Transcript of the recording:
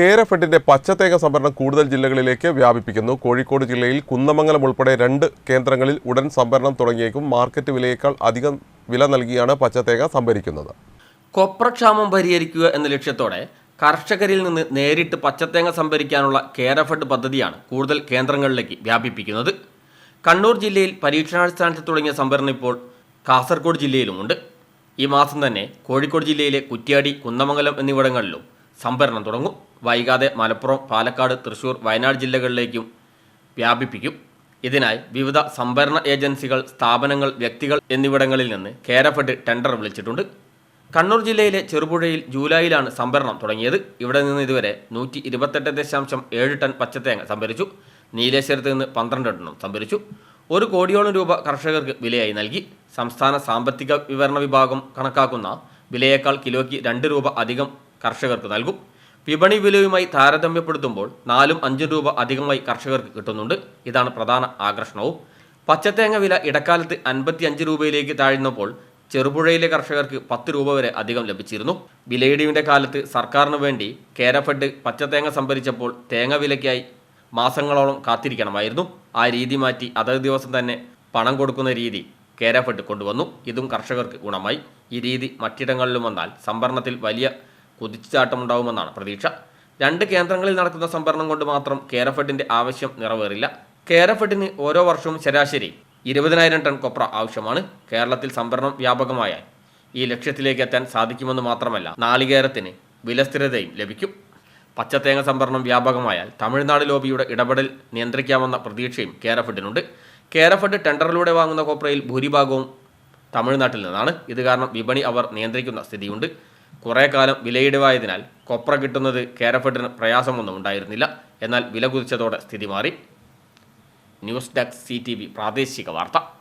കേരഫെഡിന്റെ പച്ചത്തേങ്ങ സംഭരണം കൂടുതൽ ജില്ലകളിലേക്ക് വ്യാപിപ്പിക്കുന്നു. കോഴിക്കോട് ജില്ലയിൽ കുന്നമംഗലം ഉൾപ്പെടെ രണ്ട് കേന്ദ്രങ്ങളിൽ ഉടൻ സംഭരണം തുടങ്ങിയേക്കും. മാർക്കറ്റ് വിലയേക്കാൾ അധികം വില നൽകിയാണ് പച്ചത്തേങ്ങ സംഭരിക്കുന്നത്. കൊപ്രക്ഷാമം പരിഹരിക്കുക എന്ന ലക്ഷ്യത്തോടെ കർഷകരിൽ നിന്ന് നേരിട്ട് പച്ചത്തേങ്ങ സംഭരിക്കാനുള്ള കേരഫെഡ് പദ്ധതിയാണ് കൂടുതൽ കേന്ദ്രങ്ങളിലേക്ക് വ്യാപിപ്പിക്കുന്നത്. കണ്ണൂർ ജില്ലയിൽ പരീക്ഷണാടിസ്ഥാനത്തിൽ തുടങ്ങിയ സംഭരണം ഇപ്പോൾ കാസർഗോഡ് ജില്ലയിലുമുണ്ട്. ഈ മാസം തന്നെ കോഴിക്കോട് ജില്ലയിലെ കുറ്റ്യാടി കുന്നമംഗലം എന്നിവിടങ്ങളിലും സംഭരണം തുടങ്ങും. വൈകാതെ മലപ്പുറം പാലക്കാട് തൃശൂർ വയനാട് ജില്ലകളിലേക്കും വ്യാപിപ്പിക്കും. ഇതിനായി വിവിധ സംഭരണ ഏജൻസികൾ സ്ഥാപനങ്ങൾ വ്യക്തികൾ എന്നിവിടങ്ങളിൽ നിന്ന് കേരഫഡ് ടെൻഡർ വിളിച്ചിട്ടുണ്ട്. കണ്ണൂർ ജില്ലയിലെ ചെറുപുഴയിൽ ജൂലൈയിലാണ് സംഭരണം തുടങ്ങിയത്. ഇവിടെ നിന്ന് ഇതുവരെ നൂറ്റി ഇരുപത്തെട്ട് ദശാംശം ഏഴ് ടൺ പച്ചത്തേങ്ങ സംഭരിച്ചു. നീലേശ്വരത്ത് നിന്ന് പന്ത്രണ്ട് ടണ്ണും സംഭരിച്ചു. ഒരു കോടിയോളം രൂപ കർഷകർക്ക് വിലയായി നൽകി. സംസ്ഥാന സാമ്പത്തിക വിവരണ വിഭാഗം കണക്കാക്കുന്ന വിലയേക്കാൾ കിലോയ്ക്ക് രണ്ട് രൂപ അധികം കർഷകർക്ക് നൽകും. വിപണി വിലയുമായി താരതമ്യപ്പെടുത്തുമ്പോൾ നാലും അഞ്ചും രൂപ അധികമായി കർഷകർക്ക് കിട്ടുന്നുണ്ട്. ഇതാണ് പ്രധാന ആകർഷണവും. പച്ചത്തേങ്ങ വില ഇടക്കാലത്ത് അൻപത്തി അഞ്ച് രൂപയിലേക്ക് താഴ്ന്നപ്പോൾ ചെറുപുഴയിലെ കർഷകർക്ക് പത്ത് രൂപ വരെ അധികം ലഭിച്ചിരുന്നു. വിലയിടിവിന്റെ കാലത്ത് സർക്കാരിന് വേണ്ടി കേരഫെഡ് പച്ചത്തേങ്ങ സംഭരിച്ചപ്പോൾ തേങ്ങ വിലയ്ക്കായി മാസങ്ങളോളം കാത്തിരിക്കണമായിരുന്നു. ആ രീതി മാറ്റി അതത് ദിവസം തന്നെ പണം കൊടുക്കുന്ന രീതി കേരഫെഡ് കൊണ്ടുവന്നു. ഇതും കർഷകർക്ക് ഗുണമായി. ഈ രീതി മറ്റിടങ്ങളിലും വന്നാൽ സംഭരണത്തിൽ വലിയ കുതിച്ചുചാട്ടമുണ്ടാകുമെന്നാണ് പ്രതീക്ഷ. രണ്ട് കേന്ദ്രങ്ങളിൽ നടക്കുന്ന സംഭരണം കൊണ്ട് മാത്രം കേരഫെഡിന്റെ ആവശ്യം നിറവേറില്ല. കേരഫെഡിന് ഓരോ വർഷവും ശരാശരി ഇരുപതിനായിരം ടൺ കൊപ്ര ആവശ്യമാണ്. കേരളത്തിൽ സംഭരണം വ്യാപകമായ ഈ ലക്ഷ്യത്തിലേക്ക് എത്താൻ സാധിക്കുമെന്ന് മാത്രമല്ല നാളികേരത്തിന് വിലസ്ഥിരതയും ലഭിക്കും. പച്ചത്തേങ്ങ സംഭരണം വ്യാപകമായാൽ തമിഴ്നാട് ലോബിയുടെ ഇടപെടൽ നിയന്ത്രിക്കാമെന്ന പ്രതീക്ഷയും കേരഫെഡിനുണ്ട്. കേരഫെഡ് ടെൻഡറിലൂടെ വാങ്ങുന്ന കൊപ്രയിൽ ഭൂരിഭാഗവും തമിഴ്നാട്ടിൽ നിന്നാണ്. ഇത് കാരണം വിപണി അവർ നിയന്ത്രിക്കുന്ന സ്ഥിതിയുണ്ട്. കുറേ കാലം വിലയിടിവായതിനാൽ കൊപ്ര കിട്ടുന്നത് കേരഫെഡിന് പ്രയാസമൊന്നും ഉണ്ടായിരുന്നില്ല. എന്നാൽ വില കുതിച്ചതോടെ സ്ഥിതി മാറി. ന്യൂസ് ഡെസ്ക് സി പ്രാദേശിക വാർത്ത.